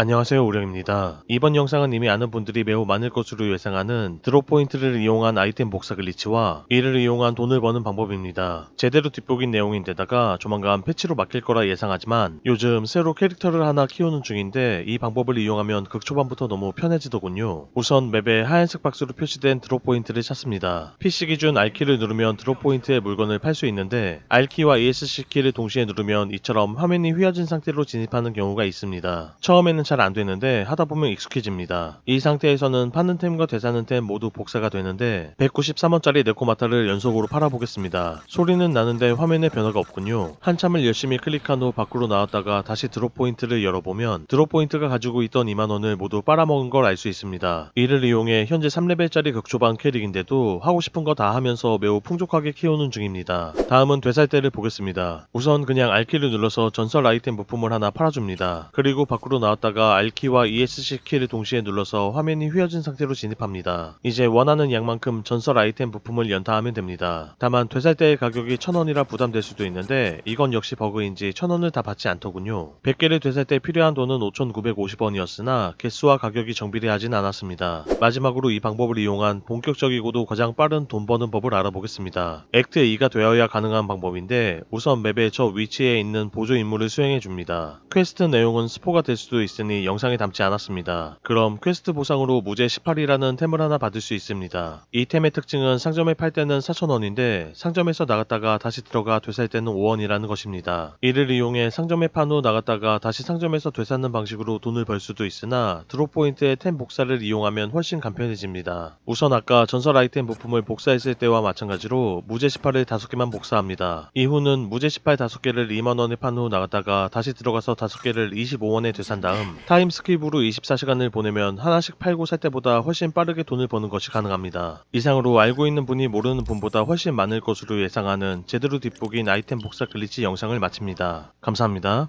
안녕하세요 우령입니다. 이번 영상은 이미 아는 분들이 매우 많을 것으로 예상하는 드롭 포인트를 이용한 아이템 복사 글리치와 이를 이용한 돈을 버는 방법입니다. 제대로 뒷북인 내용인데다가 조만간 패치로 막힐 거라 예상하지만 요즘 새로 캐릭터를 하나 키우는 중인데 이 방법을 이용하면 극초반부터 너무 편해지더군요. 우선 맵에 하얀색 박스로 표시된 드롭 포인트를 찾습니다. PC 기준 R키를 누르면 드롭 포인트의 물건을 팔 수 있는데 R키와 ESC 키를 동시에 누르면 이처럼 화면이 휘어진 상태로 진입하는 경우가 있습니다. 처음에는 잘 안 되는데 하다 보면 익숙해집니다. 이 상태에서는 파는 템과 되사는 템 모두 복사가 되는데 193원짜리 네코마타를 연속으로 팔아보겠습니다. 소리는 나는데 화면에 변화가 없군요. 한참을 열심히 클릭한 후 밖으로 나왔다가 다시 드롭 포인트를 열어보면 드롭 포인트가 가지고 있던 2만원을 모두 빨아먹은 걸 알 수 있습니다. 이를 이용해 현재 3레벨짜리 극초반 캐릭인데도 하고 싶은 거 다 하면서 매우 풍족하게 키우는 중입니다. 다음은 되살때를 보겠습니다. 우선 그냥 R키를 눌러서 전설 아이템 부품을 하나 팔아줍니다. 그리고 밖으로 나왔다가 R키와 ESC 키를 동시에 눌러서 화면이 휘어진 상태로 진입합니다. 이제 원하는 양만큼 전설 아이템 부품을 연타하면 됩니다. 다만 되살 때의 가격이 1000원이라 부담될 수도 있는데 이건 역시 버그인지 1000원을 다 받지 않더군요. 100개를 되살 때 필요한 돈은 5,950원이었으나 개수와 가격이 정비례하진 않았습니다. 마지막으로 이 방법을 이용한 본격적이고도 가장 빠른 돈 버는 법을 알아보겠습니다. 액트 2가 되어야 가능한 방법인데 우선 맵의 저 위치에 있는 보조 임무를 수행해 줍니다. 퀘스트 내용은 스포가 될 수도 있 으니 영상에 담지 않았습니다. 그럼 퀘스트 보상으로 무제 18이라는 템을 하나 받을 수 있습니다. 이 템의 특징은 상점에 팔 때는 4,000원인데 상점에서 나갔다가 다시 들어가 되살 때는 5원이라는 것입니다. 이를 이용해 상점에 판 후 나갔다가 다시 상점에서 되찾는 방식으로 돈을 벌 수도 있으나 드롭 포인트의 템 복사를 이용하면 훨씬 간편해집니다. 우선 아까 전설 아이템 부품을 복사했을 때와 마찬가지로 무제 18을 5개만 복사합니다. 이후는 무제 18 5개를 2만원에 판 후 나갔다가 다시 들어가서 5개를 25원에 되산 다음 타임 스킵으로 24시간을 보내면 하나씩 팔고 살 때보다 훨씬 빠르게 돈을 버는 것이 가능합니다. 이상으로 알고 있는 분이 모르는 분보다 훨씬 많을 것으로 예상하는 제대로 뒷북인 아이템 복사 글리치 영상을 마칩니다. 감사합니다.